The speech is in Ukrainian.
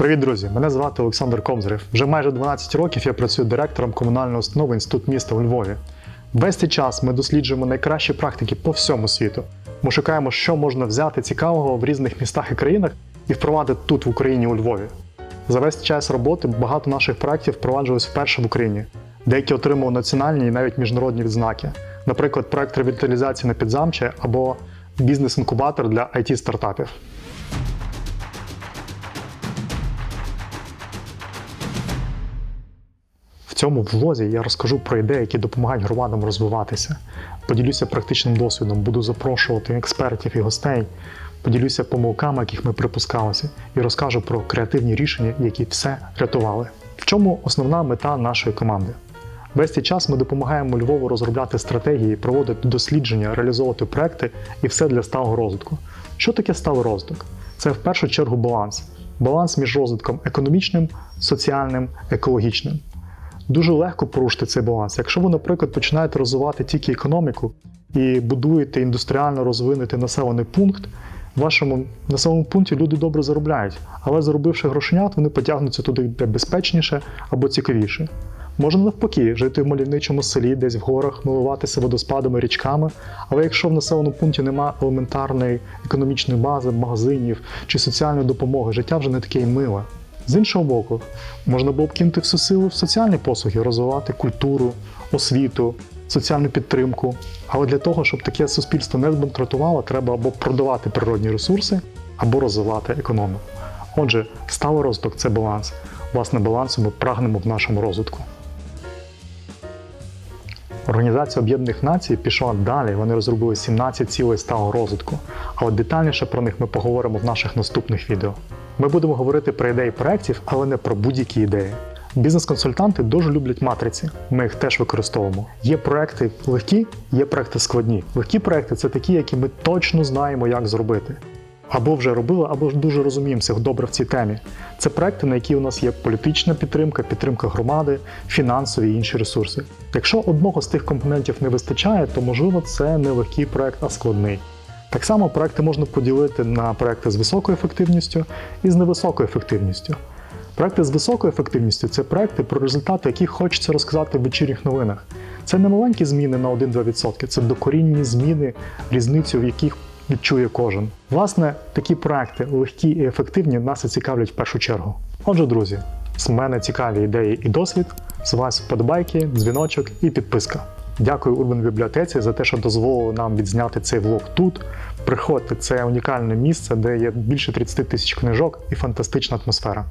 Привіт, друзі! Мене звати Олександр Комзарев. Вже майже 12 років я працюю директором комунальної установи Інститут міста у Львові. Весь цей час ми досліджуємо найкращі практики по всьому світу. Ми шукаємо, що можна взяти цікавого в різних містах і країнах і впровадити тут, в Україні, у Львові. За весь час роботи багато наших проєктів впроваджувалось вперше в Україні. Деякі отримали національні і навіть міжнародні відзнаки. Наприклад, проект ревіталізації на підзамче або бізнес-інкубатор для it стартапів цьому влозі я розкажу про ідеї, які допомагають громадам розвиватися. Поділюся практичним досвідом, буду запрошувати експертів і гостей, поділюся помилками, яких ми припускалися, і розкажу про креативні рішення, які все рятували. В чому основна мета нашої команди? Весь цей час ми допомагаємо Львову розробляти стратегії, проводити дослідження, реалізовувати проекти і все для сталого розвитку. Що таке сталий розвиток? Це в першу чергу баланс. Баланс між розвитком економічним, соціальним, екологічним. Дуже легко порушити цей баланс. Якщо ви, наприклад, починаєте розвивати тільки економіку і будуєте індустріально розвинутий населений пункт, в вашому населеному пункті люди добре заробляють, але заробивши грошенят, вони потягнуться туди, де безпечніше або цікавіше. Можна навпаки жити в мальовничому селі, десь в горах, милуватися водоспадами, річками. Але якщо в населеному пункті немає елементарної економічної бази, магазинів чи соціальної допомоги, життя вже не таке й миле. З іншого боку, можна було б кинути всю силу в соціальні послуги, розвивати культуру, освіту, соціальну підтримку. Але для того, щоб таке суспільство не збанкрутувало, треба або продавати природні ресурси, або розвивати економіку. Отже, сталий розвиток це баланс. Власне, балансу ми прагнемо в нашому розвитку. Організація Об'єднаних Націй пішла далі. Вони розробили 17 цілей сталого розвитку. Але детальніше про них ми поговоримо в наших наступних відео. Ми будемо говорити про ідеї проєктів, але не про будь-які ідеї. Бізнес-консультанти дуже люблять матриці. Ми їх теж використовуємо. Є проекти легкі, є проекти складні. Легкі проекти це такі, які ми точно знаємо, як зробити. Або вже робили, або ж дуже розуміємося добре в цій темі. Це проекти, на які у нас є політична підтримка, підтримка громади, фінансові і інші ресурси. Якщо одного з тих компонентів не вистачає, то можливо це не легкий проект, а складний. Так само проекти можна поділити на проекти з високою ефективністю і з невисокою ефективністю. Проекти з високою ефективністю це проекти, про результати яких хочеться розказати в вечірніх новинах. Це не маленькі зміни на 1-2%, це докорінні зміни, різницю в яких відчує кожен. Власне, такі проекти легкі і ефективні нас і цікавлять в першу чергу. Отже, друзі, з мене цікаві ідеї і досвід, з вас вподобайки, дзвіночок і підписка. Дякую Urban бібліотеці за те, що дозволили нам відзняти цей влог тут. Приходьте, це унікальне місце, де є більше 30 тисяч книжок і фантастична атмосфера.